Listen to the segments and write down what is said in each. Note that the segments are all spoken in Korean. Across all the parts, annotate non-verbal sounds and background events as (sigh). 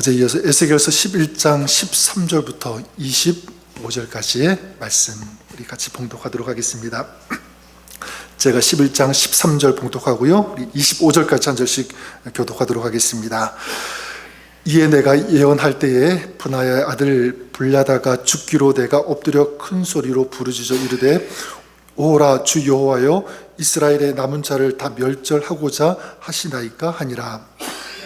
어제 이어서 에스겔서 11장 13절부터 25절까지의 말씀 우리 같이 봉독하도록 하겠습니다. (clears throat) 제가 11장 13절 봉독하고요. 우리 25절까지 한 절씩 교독하도록 하겠습니다. 이에 내가 예언할 때에 분하의 아들 불야다가 죽기로 내가 엎드려 큰 소리로 부르짖어 이르되 오라 주 여호와여 이스라엘의 남은 자를 다 멸절하고자 하시나이까 하니라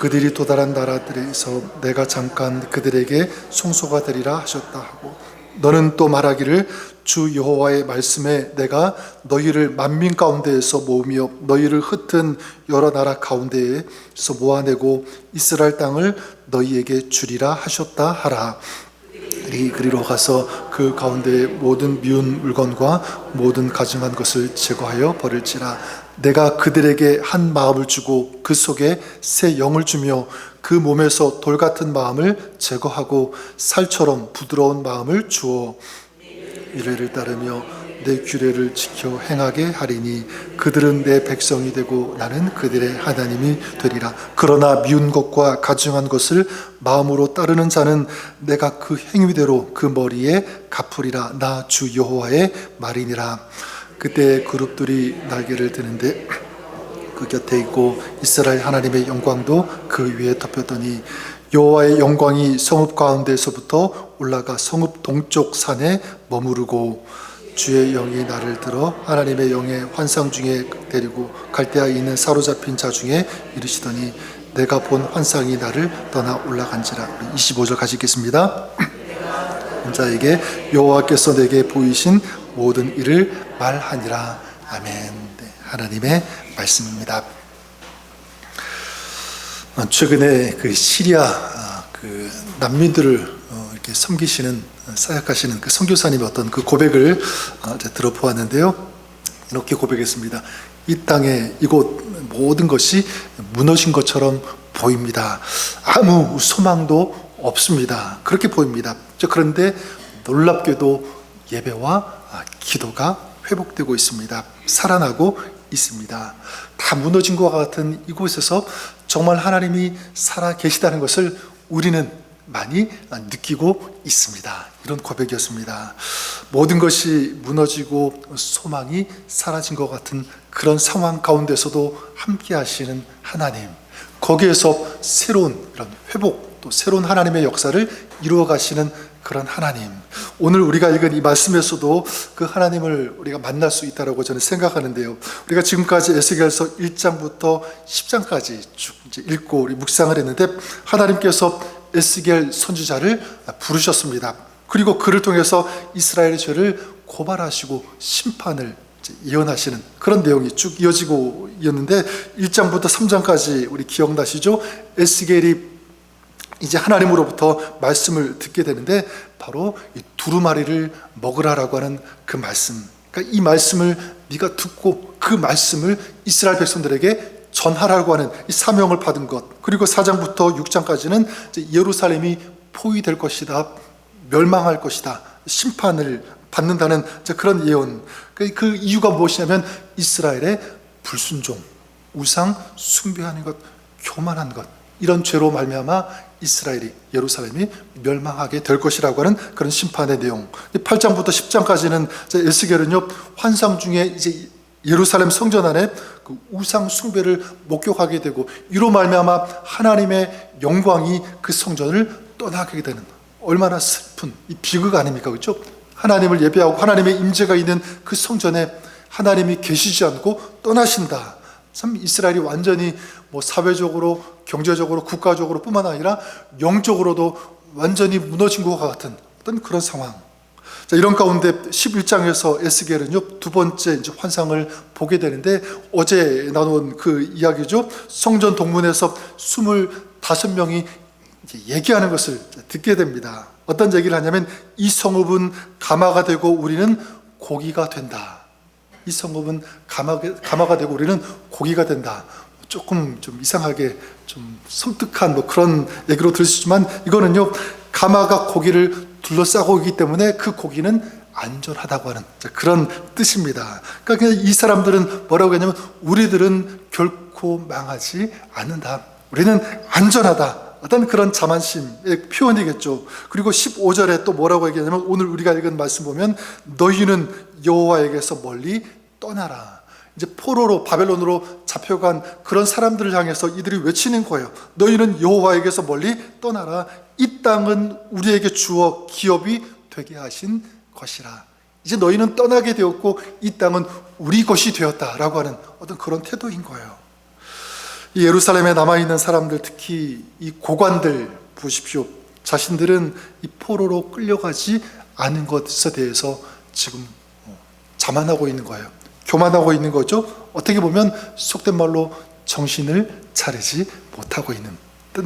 그들이 도달한 나라들에서 내가 잠깐 그들에게 송소가 되리라 하셨다 하고 너는 또 말하기를 주 여호와의 말씀에 내가 너희를 만민 가운데에서 모으며 너희를 흩은 여러 나라 가운데에서 모아내고 이스라엘 땅을 너희에게 주리라 하셨다 하라. 이 그리로 가서 그 가운데 모든 미운 물건과 모든 가증한 것을 제거하여 버릴지라 내가 그들에게 한 마음을 주고 그 속에 새 영을 주며 그 몸에서 돌 같은 마음을 제거하고 살처럼 부드러운 마음을 주어 이래를 따르며 내 규례를 지켜 행하게 하리니 그들은 내 백성이 되고 나는 그들의 하나님이 되리라. 그러나 미운 것과 가증한 것을 마음으로 따르는 자는 내가 그 행위대로 그 머리에 갚으리라. 나 주 여호와의 말이니라 그때 그룹들이 날개를 드는데 그 곁에 있고 이스라엘 하나님의 영광도 그 위에 덮였더니 여호와의 영광이 성읍 가운데서부터 올라가 성읍 동쪽 산에 머무르고 주의 영이 나를 들어 하나님의 영의 환상 중에 데리고 갈대아에 있는 사로잡힌 자 중에 이르시더니 내가 본 환상이 나를 떠나 올라간지라. 25절 가시겠습니다. 자에게 여호와께서 내게 보이신 모든 일을 말하니라 아멘 네, 하나님의 말씀입니다 어, 최근에 그 시리아 아, 그 난민들을 어, 이렇게 섬기시는 어, 사역하시는 그 선교사님의 어떤 그 고백을 들어보았는데요. 이렇게 고백했습니다. 이 땅에 이곳 모든 것이 무너진 것처럼 보입니다. 아무 소망도 없습니다. 그렇게 보입니다. 저 그런데 놀랍게도 예배와 아, 기도가 회복되고 있습니다. 살아나고 있습니다. 다 무너진 것 같은 이곳에서 정말 하나님이 살아 계시다는 것을 우리는 많이 느끼고 있습니다. 이런 고백이었습니다. 모든 것이 무너지고 소망이 사라진 것 같은 그런 상황 가운데서도 함께 하시는 하나님. 거기에서 새로운 이런 회복, 또 새로운 하나님의 역사를 이루어 가시는 그런 하나님. 오늘 우리가 읽은 이 말씀에서도 그 하나님을 우리가 만날 수 있다라고 저는 생각하는데요. 우리가 지금까지 에스겔서 1장부터 10장까지 쭉 읽고 우리 묵상을 했는데 하나님께서 에스겔 선지자를 부르셨습니다. 그리고 그를 통해서 이스라엘의 죄를 고발하시고 심판을 예언하시는 그런 내용이 쭉 이어지고 있는데 1장부터 3장까지 우리 기억나시죠? 에스겔이 이제 하나님으로부터 말씀을 듣게 되는데 바로 이 두루마리를 먹으라라고 하는 그 말씀. 그러니까 이 말씀을 네가 듣고 그 말씀을 이스라엘 백성들에게 전하라고 하는 이 사명을 받은 것. 그리고 4장부터 6장까지는 예루살렘이 포위될 것이다. 멸망할 것이다. 심판을 받는다는 그런 예언. 그 이유가 무엇이냐면 이스라엘의 불순종, 우상 숭배하는 것, 교만한 것. 이런 죄로 말미암아 이스라엘이 예루살렘이 멸망하게 될 것이라고 하는 그런 심판의 내용. 8장부터 10장까지는 에스겔은요 환상 중에 이제 예루살렘 성전 안에 그 우상 숭배를 목격하게 되고 이로 말미암아 하나님의 영광이 그 성전을 떠나게 되는 얼마나 슬픈 이 비극 아닙니까 그렇죠? 하나님을 예배하고 하나님의 임재가 있는 그 성전에 하나님이 계시지 않고 떠나신다. 참 이스라엘이 완전히 뭐 사회적으로 경제적으로 국가적으로 뿐만 아니라 영적으로도 완전히 무너진 것 같은 어떤 그런 상황. 자, 이런 가운데 11장에서 에스겔은요, 두 번째 이제 환상을 보게 되는데, 어제 나눈 그 이야기죠. 성전 동문에서 25명이 얘기하는 것을 듣게 됩니다. 어떤 얘기를 하냐면 이 성읍은 가마가 되고 우리는 고기가 된다. 이 성읍은 가마가, 가마 가 되고 우리는 고기가 된다. 조금 좀 이상하게 좀 섬뜩한 뭐 그런 얘기로 들으시지만 이거는요 가마가 고기를 둘러싸고 있기 때문에 그 고기는 안전하다고 하는 그런 뜻입니다. 그러니까 그냥 이 사람들은 뭐라고 했냐면 우리들은 결코 망하지 않는다. 우리는 안전하다. 어떤 그런 자만심의 표현이겠죠. 그리고 15절에 또 뭐라고 얘기하냐면 오늘 우리가 읽은 말씀 보면 너희는 여호와에게서 멀리 떠나라. 이제 포로로 바벨론으로 잡혀간 그런 사람들을 향해서 이들이 외치는 거예요. 너희는 여호와에게서 멀리 떠나라. 이 땅은 우리에게 주어 기업이 되게 하신 것이라. 이제 너희는 떠나게 되었고 이 땅은 우리 것이 되었다라고 하는 어떤 그런 태도인 거예요. 이 예루살렘에 남아 있는 사람들 특히 이 고관들 보십시오. 자신들은 이 포로로 끌려가지 않은 것에 대해서 지금 어, 자만하고 있는 거예요. 교만하고 있는 거죠. 어떻게 보면 속된 말로 정신을 차리지 못하고 있는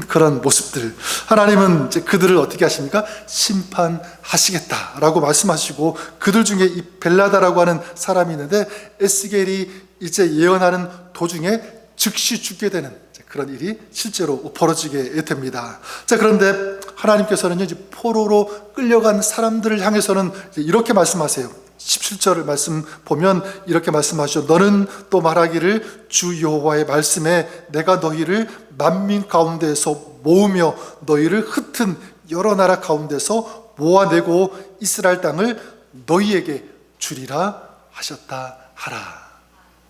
그런 모습들. 하나님은 이제 그들을 어떻게 하십니까? 심판하시겠다라고 말씀하시고 그들 중에 이 벨라다라고 하는 사람이 있는데 에스겔이 이제 예언하는 도중에 즉시 죽게 되는 그런 일이 실제로 벌어지게 됩니다. 자, 그런데 하나님께서는 이제 포로로 끌려간 사람들을 향해서는 이렇게 말씀하세요. 17절 말씀 보면 이렇게 말씀하시죠. 너는 또 말하기를 주 여호와의 말씀에 내가 너희를 만민 가운데에서 모으며 너희를 흩은 여러 나라 가운데서 모아내고 이스라엘 땅을 너희에게 주리라 하셨다 하라.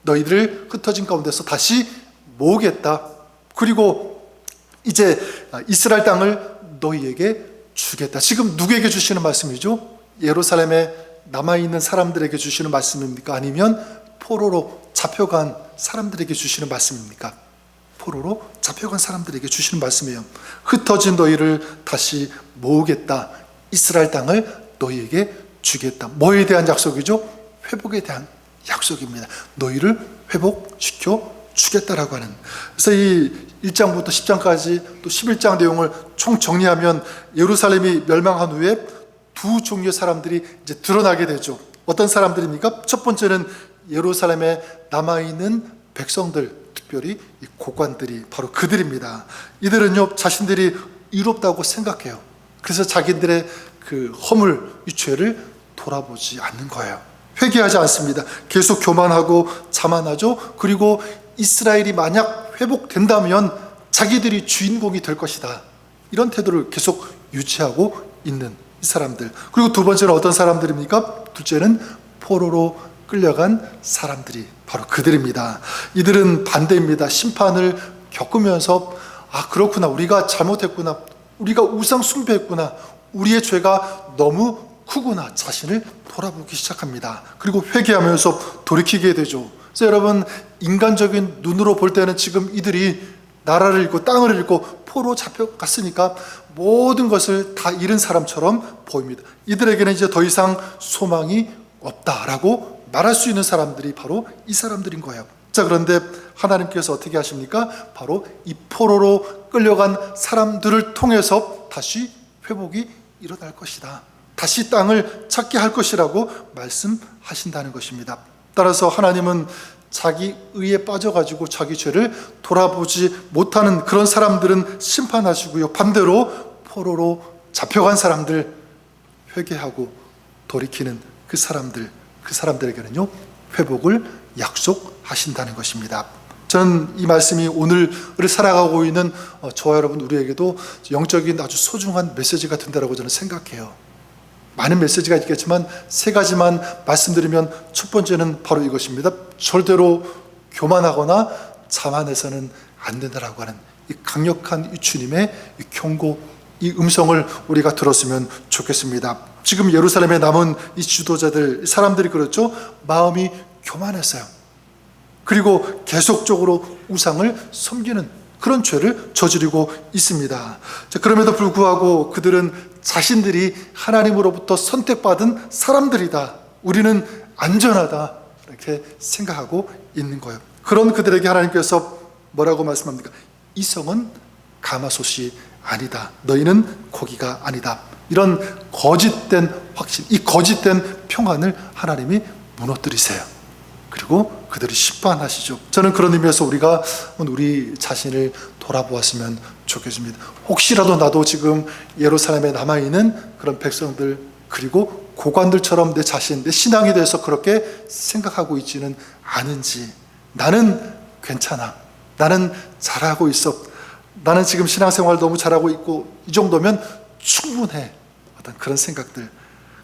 너희들을 흩어진 가운데서 다시 모으겠다. 그리고 이제 이스라엘 땅을 너희에게 주겠다. 지금 누구에게 주시는 말씀이죠? 예루살렘에 남아 있는 사람들에게 주시는 말씀입니까? 아니면 포로로 잡혀간 사람들에게 주시는 말씀입니까? 포로로 잡혀간 사람들에게 주시는 말씀이에요. 흩어진 너희를 다시 모으겠다. 이스라엘 땅을 너희에게 주겠다. 뭐에 대한 약속이죠? 회복에 대한 약속입니다. 너희를 회복시켜 주겠다라고 하는. 그래서 이 1장부터 10장까지 또 11장 내용을 총 정리하면 예루살렘이 멸망한 후에 두 종류의 사람들이 이제 드러나게 되죠. 어떤 사람들입니까? 첫 번째는 예루살렘에 남아 있는 백성들, 특별히 이 고관들이 바로 그들입니다. 이들은요, 자신들이 이롭다고 생각해요. 그래서 자기들의 그 허물, 이 죄를 돌아보지 않는 거예요. 회개하지 않습니다. 계속 교만하고 자만하죠. 그리고 이스라엘이 만약 회복된다면 자기들이 주인공이 될 것이다. 이런 태도를 계속 유지하고 있는 이 사람들. 그리고 두 번째는 어떤 사람들입니까? 둘째는 포로로 끌려간 사람들이 바로 그들입니다. 이들은 반대입니다. 심판을 겪으면서 아 그렇구나 우리가 잘못했구나 우리가 우상 숭배했구나 우리의 죄가 너무 크구나 자신을 돌아보기 시작합니다. 그리고 회개하면서 돌이키게 되죠. 그래서 여러분 인간적인 눈으로 볼 때는 지금 이들이 나라를 잃고 땅을 잃고 포로 잡혀갔으니까 모든 것을 다 잃은 사람처럼 보입니다. 이들에게는 이제 더 이상 소망이 없다라고 말할 수 있는 사람들이 바로 이 사람들인 거예요. 자, 그런데 하나님께서 어떻게 하십니까? 바로 이 포로로 끌려간 사람들을 통해서 다시 회복이 일어날 것이다. 다시 땅을 찾게 할 것이라고 말씀하신다는 것입니다. 따라서 하나님은 자기 의에 빠져가지고 자기 죄를 돌아보지 못하는 그런 사람들은 심판하시고요. 반대로 포로로 잡혀간 사람들 회개하고 돌이키는 그 사람들, 그 사람들에게는요, 회복을 약속하신다는 것입니다. 저는 이 말씀이 오늘을 살아가고 있는 어, 저와 여러분 우리에게도 영적인 아주 소중한 메시지가 된다고 저는 생각해요. 많은 메시지가 있겠지만 세 가지만 말씀드리면 첫 번째는 바로 이것입니다. 절대로 교만하거나 자만해서는 안 된다라고 하는 이 강력한 이 주님의 이 경고, 이 음성을 우리가 들었으면 좋겠습니다. 지금 예루살렘에 남은 이 지도자들, 사람들이 그렇죠. 마음이 교만했어요. 그리고 계속적으로 우상을 섬기는 그런 죄를 저지르고 있습니다. 자, 그럼에도 불구하고 그들은 자신들이 하나님으로부터 선택받은 사람들이다. 우리는 안전하다. 이렇게 생각하고 있는 거예요. 그런 그들에게 하나님께서 뭐라고 말씀합니까? 이 성은 가마솥이 아니다. 너희는 고기가 아니다. 이런 거짓된 확신, 이 거짓된 평안을 하나님이 무너뜨리세요. 그리고 그들을 심판하시죠. 저는 그런 의미에서 우리가 우리 자신을 돌아보았으면 좋겠습니다. 혹시라도 나도 지금 예루살렘에 남아 있는 그런 백성들 그리고 고관들처럼 내 자신, 내 신앙에 대해서 그렇게 생각하고 있지는 않은지 나는 괜찮아. 나는 잘하고 있어. 나는 지금 신앙생활 너무 잘하고 있고 이 정도면 충분해. 어떤 그런 생각들.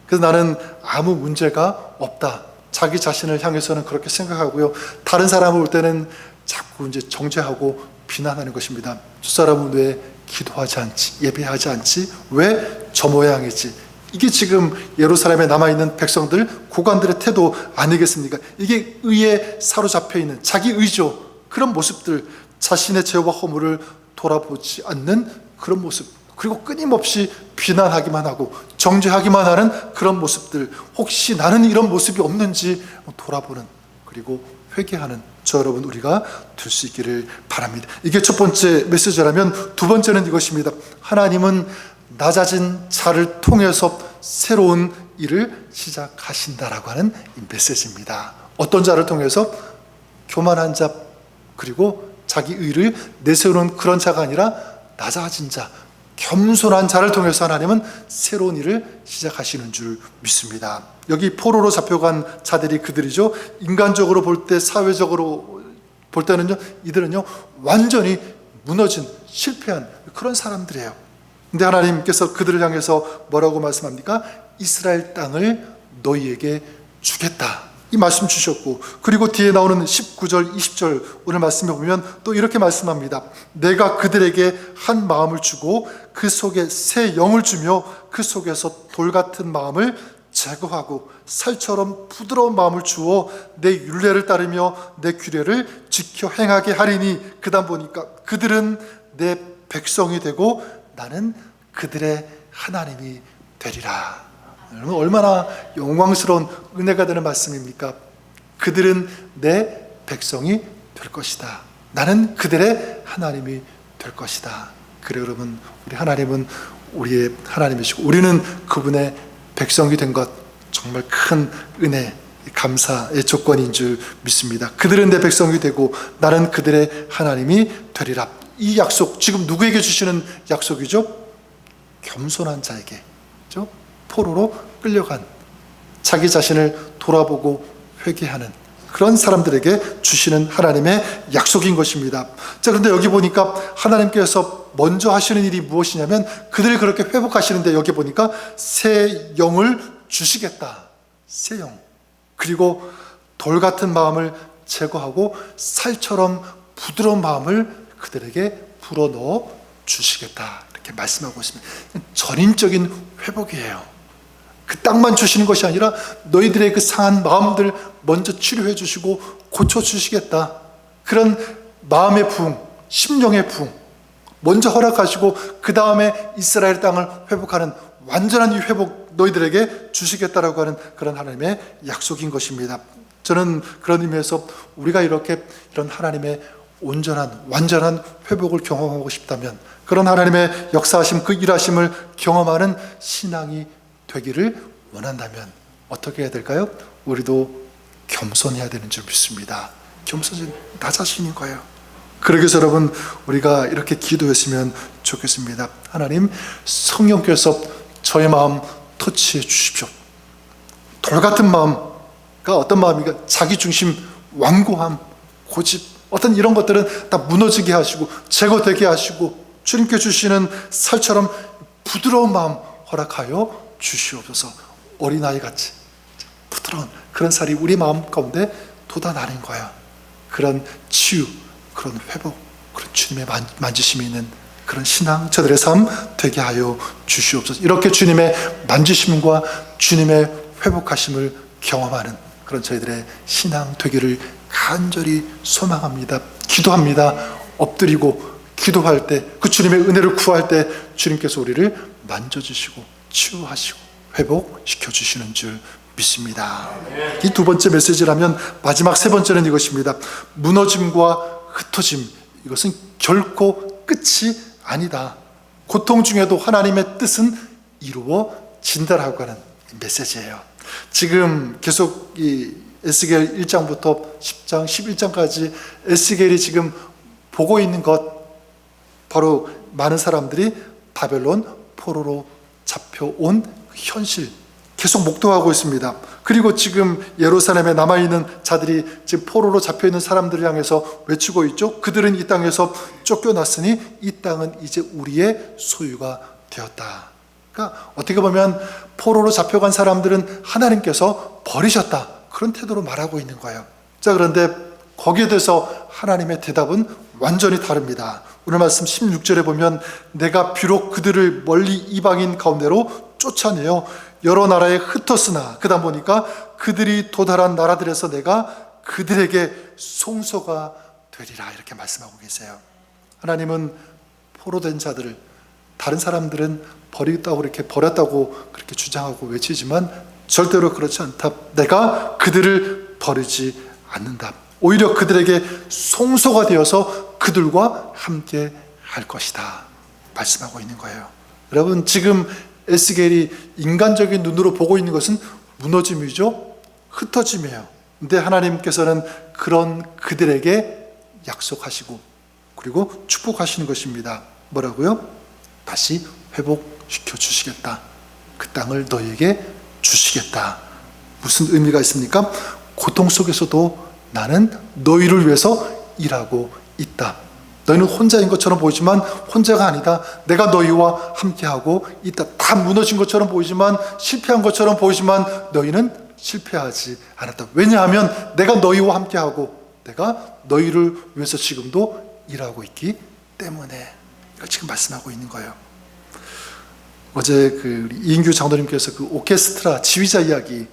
그래서 나는 아무 문제가 없다. 자기 자신을 향해서는 그렇게 생각하고요. 다른 사람을 볼 때는 자꾸 이제 정죄하고 비난하는 것입니다. 저 사람은 왜 기도하지 않지? 예배하지 않지? 왜 저 모양이지? 이게 지금 예루살렘에 남아있는 백성들, 고관들의 태도 아니겠습니까? 이게 의에 사로잡혀 있는 자기 의죠. 그런 모습들, 자신의 죄와 허물을 돌아보지 않는 그런 모습, 그리고 끊임없이 비난하기만 하고 정죄하기만 하는 그런 모습들, 혹시 나는 이런 모습이 없는지 돌아보는, 그리고 회개하는 저 여러분 우리가 될 수 있기를 바랍니다. 이게 첫 번째 메시지라면 두 번째는 이것입니다. 하나님은 낮아진 자를 통해서 새로운 일을 시작하신다라고 하는 이 메시지입니다. 어떤 자를 통해서 교만한 자 그리고 자기 의를 내세우는 그런 자가 아니라 낮아진 자, 겸손한 자를 통해서 하나님은 새로운 일을 시작하시는 줄 믿습니다. 여기 포로로 잡혀간 자들이 그들이죠. 인간적으로 볼 때, 사회적으로 볼 때는요, 이들은요, 완전히 무너진, 실패한 그런 사람들이에요. 근데 하나님께서 그들을 향해서 뭐라고 말씀합니까? 이스라엘 땅을 너희에게 주겠다. 이 말씀 주셨고, 그리고 뒤에 나오는 19절, 20절 오늘 말씀에 보면 또 이렇게 말씀합니다. 내가 그들에게 한 마음을 주고 그 속에 새 영을 주며 그 속에서 돌 같은 마음을 제거하고 살처럼 부드러운 마음을 주어 내 윤례를 따르며 내 규례를 지켜 행하게 하리니 그다음 보니까 그들은 내 백성이 되고 나는 그들의 하나님이 되리라. 여러분 얼마나 영광스러운 은혜가 되는 말씀입니까? 그들은 내 백성이 될 것이다. 나는 그들의 하나님이 될 것이다. 그래 여러분 우리 하나님은 우리의 하나님이시고 우리는 그분의 백성이 된 것 정말 큰 은혜 감사의 조건인 줄 믿습니다. 그들은 내 백성이 되고 나는 그들의 하나님이 되리라. 이 약속 지금 누구에게 주시는 약속이죠? 겸손한 자에게, 죠 포로로 끌려간 자기 자신을 돌아보고 회개하는 그런 사람들에게 주시는 하나님의 약속인 것입니다. 자, 그런데 여기 보니까 하나님께서 먼저 하시는 일이 무엇이냐면 그들을 그렇게 회복하시는데 여기 보니까 새 영을 주시겠다. 새 영. 그리고 돌 같은 마음을 제거하고 살처럼 부드러운 마음을 그들에게 불어넣어 주시겠다. 이렇게 말씀하고 있습니다. 전인적인 회복이에요. 그 땅만 주시는 것이 아니라 너희들의 그 상한 마음들 먼저 치료해 주시고 고쳐 주시겠다. 그런 마음의 부흥, 심령의 부흥 먼저 허락하시고 그 다음에 이스라엘 땅을 회복하는 완전한 이 회복 너희들에게 주시겠다라고 하는 그런 하나님의 약속인 것입니다. 저는 그런 의미에서 우리가 이렇게 이런 하나님의 온전한 완전한 회복을 경험하고 싶다면 그런 하나님의 역사하심 그 일하심을 경험하는 신앙이 되기를 원한다면 어떻게 해야 될까요? 우리도 겸손해야 되는 줄 믿습니다. 겸손은 나 자신인 거예요. 그러기 위해서 여러분 우리가 이렇게 기도했으면 좋겠습니다. 하나님 성령께서 저의 마음 터치해 주십시오. 돌 같은 마음가 어떤 마음인가? 자기 중심, 완고함, 고집 어떤 이런 것들은 다 무너지게 하시고 제거되게 하시고 주님께 주시는 살처럼 부드러운 마음 허락하여 주시옵소서 어린아이 같이 부드러운 그런 살이 우리 마음 가운데 돋아나는 거야. 그런 치유, 그런 회복, 그런 주님의 만지심이 있는 그런 신앙, 저들의 삶 되게 하여 주시옵소서. 이렇게 주님의 만지심과 주님의 회복하심을 경험하는 그런 저희들의 신앙 되기를 간절히 소망합니다. 기도합니다. 엎드리고 기도할 때, 그 주님의 은혜를 구할 때 주님께서 우리를 만져주시고 치유하시고 회복시켜 주시는 줄 믿습니다. 이 두 번째 메시지라면 마지막 세 번째는 이것입니다. 무너짐과 흩어짐. 이것은 결코 끝이 아니다. 고통 중에도 하나님의 뜻은 이루어진다라고 하는 메시지예요. 지금 계속 이 에스겔 1장부터 10장, 11장까지 에스겔이 지금 보고 있는 것 바로 많은 사람들이 바벨론 포로로 잡혀온 현실 계속 목도하고 있습니다. 그리고 지금 예루살렘에 남아 있는 자들이 지금 포로로 잡혀 있는 사람들을 향해서 외치고 있죠. 그들은 이 땅에서 쫓겨났으니 이 땅은 이제 우리의 소유가 되었다. 그러니까 어떻게 보면 포로로 잡혀간 사람들은 하나님께서 버리셨다. 그런 태도로 말하고 있는 거예요. 자, 그런데 거기에 대해서 하나님의 대답은 완전히 다릅니다. 오늘 말씀 16절에 보면 내가 비록 그들을 멀리 이방인 가운데로 쫓아내어 여러 나라에 흩었으나 그다음 보니까 그들이 도달한 나라들에서 내가 그들에게 송소가 되리라 이렇게 말씀하고 계세요. 하나님은 포로된 자들을 다른 사람들은 버리다고 이렇게 버렸다고 그렇게 주장하고 외치지만 절대로 그렇지 않다. 내가 그들을 버리지 않는다. 오히려 그들에게 송소가 되어서 그들과 함께 할 것이다. 말씀하고 있는 거예요. 여러분 지금 에스겔이 인간적인 눈으로 보고 있는 것은 무너짐이죠. 흩어짐이에요. 근데 하나님께서는 그런 그들에게 약속하시고 그리고 축복하시는 것입니다. 뭐라고요? 다시 회복시켜 주시겠다. 그 땅을 너에게 주시겠다. 무슨 의미가 있습니까? 고통 속에서도 나는 너희를 위해서 일하고 있다. 너희는 혼자인 것처럼 보이지만 혼자가 아니다. 내가 너희와 함께하고 있다. 다 무너진 것처럼 보이지만 실패한 것처럼 보이지만 너희는 실패하지 않았다. 왜냐하면 내가 너희와 함께하고 내가 너희를 위해서 지금도 일하고 있기 때문에 지금 말씀하고 있는 거예요. 어제 그 이인규 장로님께서 그 오케스트라 지휘자 이야기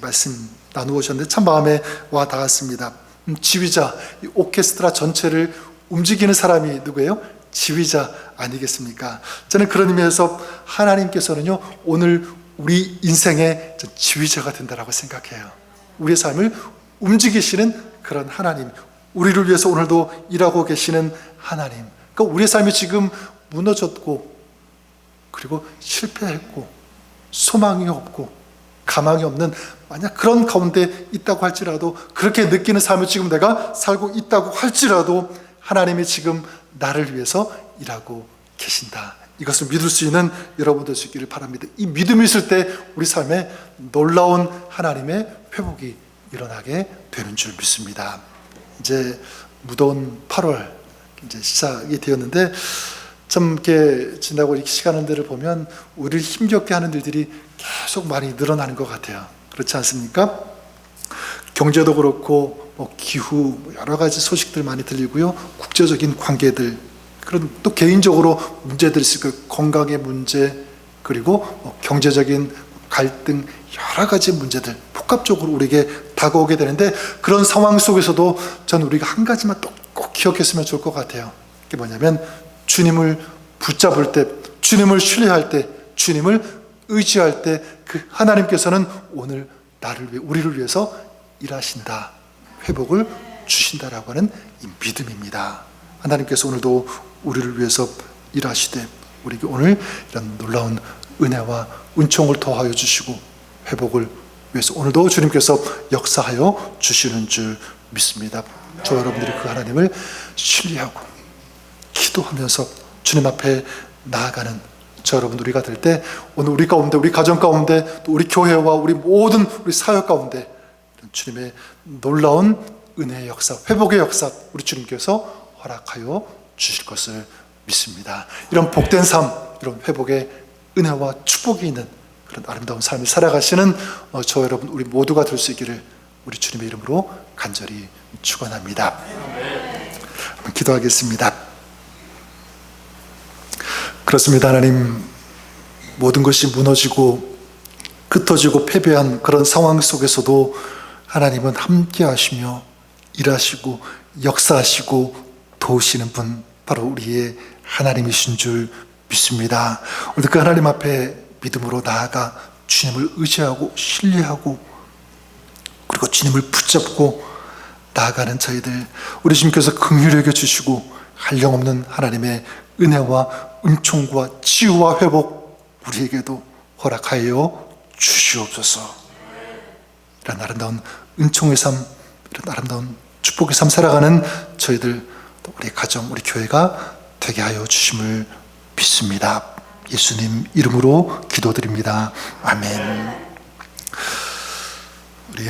말씀 나누셨는데 참 마음에 와 닿았습니다. 음, 지휘자, 오케스트라 전체를 움직이는 사람이 누구예요? 지휘자 아니겠습니까? 저는 그런 의미에서 하나님께서는요, 오늘 우리 인생의 지휘자가 된다라고 생각해요. 우리의 삶을 움직이시는 그런 하나님, 우리를 위해서 오늘도 일하고 계시는 하나님. 그러니까 우리의 삶이 지금 무너졌고, 그리고 실패했고, 소망이 없고, 가망이 없는 만약 그런 가운데 있다고 할지라도 그렇게 느끼는 삶을 지금 내가 살고 있다고 할지라도 하나님이 지금 나를 위해서 일하고 계신다. 이것을 믿을 수 있는 여러분들 되시기를 바랍니다. 이 믿음이 있을 때 우리 삶에 놀라운 하나님의 회복이 일어나게 되는 줄 믿습니다. 이제 무더운 8월 이제 시작이 되었는데 좀 이렇게 지나고 이렇게 시간들을 보면 우리를 힘겹게 하는 일들이 계속 많이 늘어나는 것 같아요. 그렇지 않습니까? 경제도 그렇고 뭐 기후 뭐 여러 가지 소식들 많이 들리고요. 국제적인 관계들 그런 또 개인적으로 문제들 있을 거예요. 건강의 문제 그리고 뭐 경제적인 갈등 여러 가지 문제들 복합적으로 우리에게 다가오게 되는데 그런 상황 속에서도 전 우리가 한 가지만 꼭 기억했으면 좋을 것 같아요. 그게 뭐냐면 주님을 붙잡을 때, 주님을 신뢰할 때, 주님을 의지할 때 그 하나님께서는 오늘 나를 위해 우리를 위해서 일하신다. 회복을 주신다라고 하는 이 믿음입니다. 하나님께서 오늘도 우리를 위해서 일하시되 우리에게 오늘 이런 놀라운 은혜와 은총을 더하여 주시고 회복을 위해서 오늘도 주님께서 역사하여 주시는 줄 믿습니다. 저 여러분들이 그 하나님을 신뢰하고 기도하면서 주님 앞에 나아가는 저 여러분 우리가 될 때 오늘 우리 가운데 우리 가정 가운데 또 우리 교회와 우리 모든 우리 사역 가운데 주님의 놀라운 은혜의 역사, 회복의 역사 우리 주님께서 허락하여 주실 것을 믿습니다. 이런 복된 삶, 이런 회복의 은혜와 축복이 있는 그런 아름다운 삶을 살아가시는 어, 저 여러분 우리 모두가 될 수 있기를 우리 주님의 이름으로 간절히 축원합니다. 기도하겠습니다. 그렇습니다. 하나님 모든 것이 무너지고 흩어지고 패배한 그런 상황 속에서도 하나님은 함께 하시며 일하시고 역사하시고 도우시는 분 바로 우리의 하나님이신 줄 믿습니다. 오늘 그 하나님 앞에 믿음으로 나아가 주님을 의지하고 신뢰하고 그리고 주님을 붙잡고 나아가는 저희들 우리 주님께서 긍휼히 여겨 주시고 한량없는 하나님의 은혜와 은총과 치유와 회복 우리에게도 허락하여 주시옵소서. 이런 아름다운 은총의 삶, 이런 아름다운 축복의 삶 살아가는 저희들 또 우리 가정, 우리 교회가 되게 하여 주심을 믿습니다. 예수님 이름으로 기도드립니다. 아멘. 우리